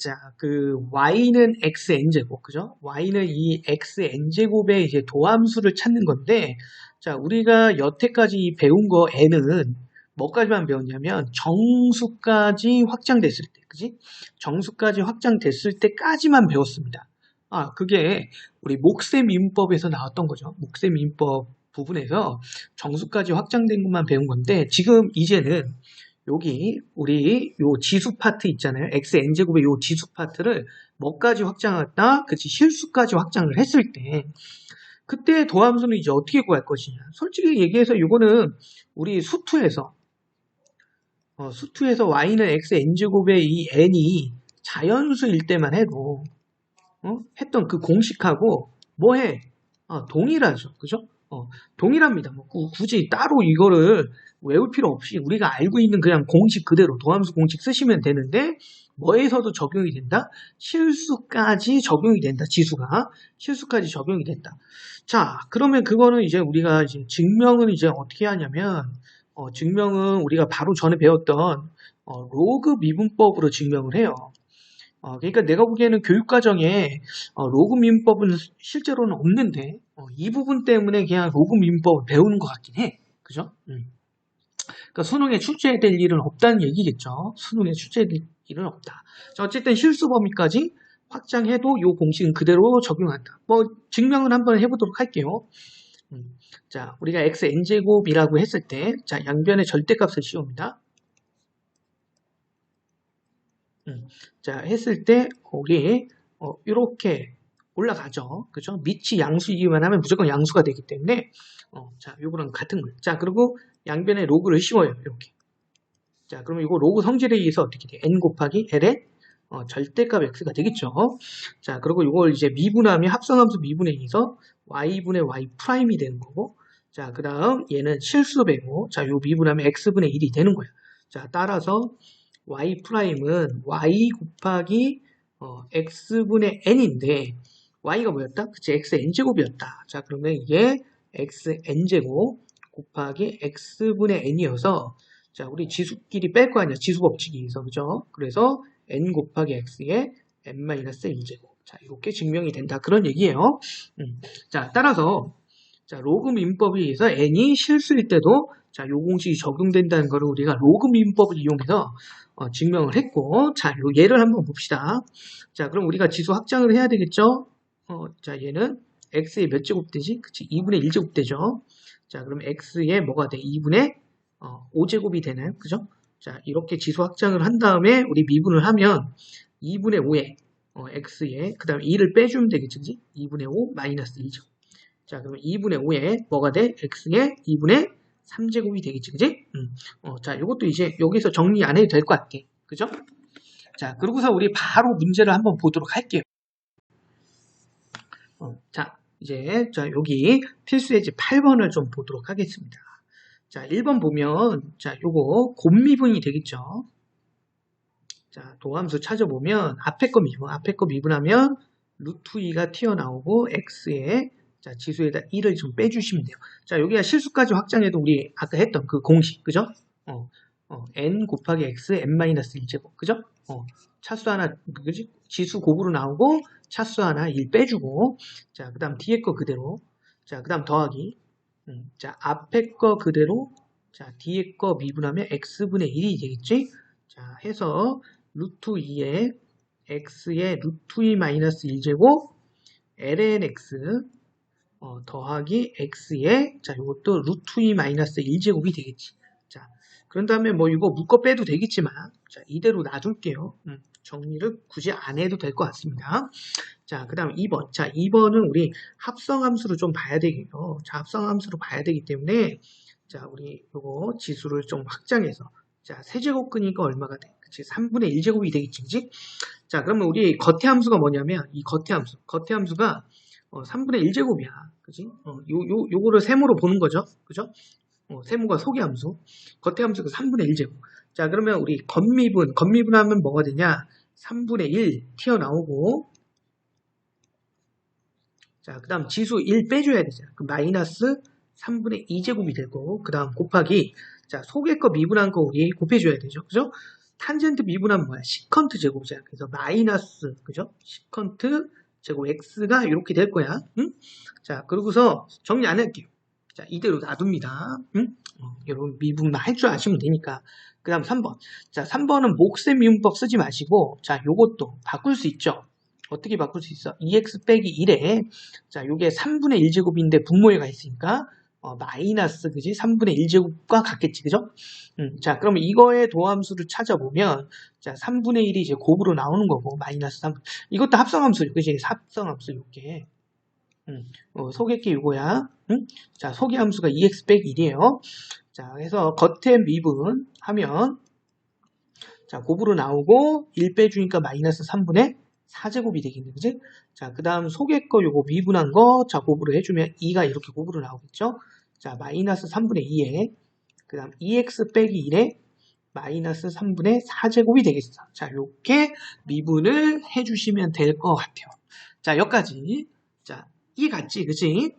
자, 그 y는 xn제곱, 그죠? y는 이 xn제곱의 이제 도함수를 찾는 건데, 자, 우리가 여태까지 배운 거 n은 뭐까지만 배웠냐면 정수까지 확장됐을 때, 그지? 정수까지 확장됐을 때까지만 배웠습니다. 아, 그게 우리 목셈 인법에서 나왔던 거죠. 목셈 인법 부분에서 정수까지 확장된 것만 배운 건데 지금 이제는 여기 우리 요 지수 파트 있잖아요. xn제곱의 요 지수 파트를 뭐까지 확장했다? 그치 실수까지 확장을 했을 때 그때 도함수는 이제 어떻게 구할 것이냐. 솔직히 얘기해서 이거는 우리 수투에서 어, 수투에서 y는 xn제곱의 이 n이 자연수일 때만 해도 어? 했던 그 공식하고 뭐해? 어, 동일하죠. 그죠? 어, 동일합니다. 뭐 구, 굳이 따로 이거를 외울 필요 없이 우리가 알고 있는 그냥 공식 그대로 도함수 공식 쓰시면 되는데 뭐에서도 적용이 된다? 실수까지 적용이 된다. 지수가 실수까지 적용이 된다. 자, 그러면 그거는 이제 우리가 이제 증명은 이제 어떻게 하냐면 어, 증명은 우리가 바로 전에 배웠던 어, 로그 미분법으로 증명을 해요. 어, 그러니까 내가 보기에는 교육과정에 어, 로그 민법은 실제로는 없는데 어, 이 부분 때문에 그냥 로그 민법을 배우는 것 같긴 해. 그죠? 음. 그러니까 수능에 출제될 일은 없다는 얘기겠죠. 수능에 출제될 일은 없다. 자, 어쨌든 실수 범위까지 확장해도 이 공식은 그대로 적용한다. 뭐 증명은 한번 해보도록 할게요. 음. 자, 우리가 xn제곱이라고 했을 때, 자, 양변의 절대값을 씌웁니다. 음, 자, 했을 때, 거기, 어, 이렇게 올라가죠. 그죠? 밑이 양수이기만 하면 무조건 양수가 되기 때문에, 어, 자, 요거랑 같은 거. 자, 그리고 양변에 로그를 씌워요. 이렇게. 자, 그러면 이거 로그 성질에 의해서 어떻게 돼? n 곱하기 l의 어, 절대값 x가 되겠죠. 자, 그리고 이걸 이제 미분하면 합성함수 미분에 의해서 y분의 y 프라임이 되는 거고, 자, 그 다음 얘는 실수 배고, 자, 요 미분하면 x분의 1이 되는 거예요. 자, 따라서 y 프라임은 y 곱하기 어, x분의 n인데 y가 뭐였다? 그치 xn제곱이었다. 자 그러면 이게 xn제곱 곱하기 x분의 n이어서 자 우리 지수끼리 뺄 거 아니야 지수 법칙이 있어 그죠? 그래서 n 곱하기 x의 n-1제곱 자 이렇게 증명이 된다 그런 얘기예요. 음. 자 따라서 자 로그 민법에 의해서 n이 실수일 때도 자, 요 공식이 적용된다는 것을 우리가 로그 민법을 이용해서 어, 증명을 했고, 자, 요 예를 한번 봅시다. 자, 그럼 우리가 지수 확장을 해야 되겠죠? 어, 자, 얘는 x의 몇 제곱 되지? 그치, 2분의 1제곱 되죠? 자, 그럼 x의 뭐가 돼? 2분의 어, 5제곱이 되나요? 그죠? 자, 이렇게 지수 확장을 한 다음에 우리 미분을 하면 2분의 5에 어, x에 그 다음에 2를 빼주면 되겠지? 그치? 2분의 5 마이너스 1제곱. 자, 그러면 2분의 5에 뭐가 돼? x에 2분의 3제곱이 되겠지, 그지? 음. 어, 자, 이것도 이제 여기서 정리 안 해도 될 것 같아. 그죠? 자, 그러고서 우리 바로 문제를 한번 보도록 할게요. 어, 자, 이제, 자, 여기 필수예제 8번을 좀 보도록 하겠습니다. 자, 1번 보면, 자, 요거 곱미분이 되겠죠? 자, 도함수 찾아보면, 앞에 거 미분, 앞에 거 미분하면, 루트 2가 튀어나오고, x에 자, 지수에다 1을 좀 빼주시면 돼요. 자, 여기가 실수까지 확장해도 우리 아까 했던 그 공식, 그죠? 어, 어, n 곱하기 x, n-1제곱, 그죠? 어, 차수 하나, 그지? 지수 곱으로 나오고, 차수 하나 1 빼주고, 자, 그 다음 뒤에 거 그대로, 자, 그 다음 더하기, 음, 자, 앞에 거 그대로, 자, 뒤에 거 미분하면 x분의 1이 되겠지? 자, 해서, 루트 2에 x의 루트 2 마이너스 1제곱, lnx, 어, 더하기 x에 자 이것도 루트 2 마이너스 1제곱이 되겠지. 자 그런 다음에 뭐 이거 묶어 빼도 되겠지만 자 이대로 놔둘게요. 음, 정리를 굳이 안 해도 될 것 같습니다. 자, 그 다음 2번. 자, 2번은 우리 합성함수로 좀 봐야 되겠죠. 자, 합성함수로 봐야 되기 때문에 자, 우리 요거 지수를 좀 확장해서 자, 세제곱근이니까 얼마가 돼? 그치? 3분의 1제곱이 되겠지, 그치? 자, 그러면 우리 겉의 함수가 뭐냐면 이 겉의 함수. 겉의 함수가 어, 3분의 1제곱이야. 그지? 어, 요, 요, 요거를 세모로 보는 거죠. 그죠? 어, 세모가 소개 함수. 겉의 함수가 3분의 1제곱. 자, 그러면 우리 겉미분, 겉미분 하면 뭐가 되냐? 3분의 1 튀어나오고, 자, 그 다음 지수 1 빼줘야 되잖아. 그 마이너스 3분의 2제곱이 되고, 그 다음 곱하기, 자, 속의 거 미분한 거 우리 곱해줘야 되죠. 그죠? 탄젠트 미분하면 뭐야? 시컨트 제곱이잖아. 그래서 마이너스, 그죠? 시컨트 제곱 x가 이렇게 될 거야. 응? 자, 그러고서 정리 안 할게요. 자, 이대로 놔둡니다. 응? 어, 여러분 미분만 할 줄 아시면 되니까. 그 다음 3번. 자, 3번은 몫의 미분법 쓰지 마시고, 자, 요것도 바꿀 수 있죠. 어떻게 바꿀 수 있어? 2x 빼기 1에, 자, 요게 3분의 1제곱인데 분모에가 있으니까, 어, 마이너스, 그지? 3분의 1제곱과 같겠지, 그죠? 음, 자, 그러면 이거의 도함수를 찾아보면, 자, 3분의 1이 이제 곱으로 나오는 거고, 마이너스 3. 이것도 합성함수, 그지? 합성함수, 요게. 음, 어, 소개기 요거야. 음? 자, 소개함수가 2x 빼기 1이에요. 자, 그래서 겉에 미분 하면, 자, 곱으로 나오고, 1 빼주니까 마이너스 3분의 4제곱이 되겠네, 그지? 자, 그 다음 속에 거 요거 미분한 거, 자, 곱으로 해주면 2가 이렇게 곱으로 나오겠죠? 자, 마이너스 3분의 2에, 그 다음 2x 빼기 1에, 마이너스 3분의 4제곱이 되겠어. 자, 요렇게 미분을 해주시면 될 것 같아요. 자, 여기까지. 자, 이 같지, 그지?